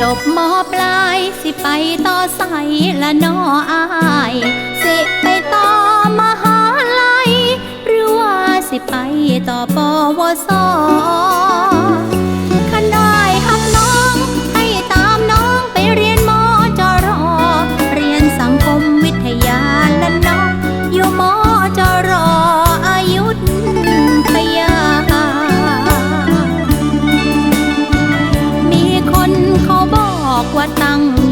จบมอปลายสิไปต่อใสละนออาย สิไปต่อมหาลัย หรือว่าสิไปต่อปวส ตั้ง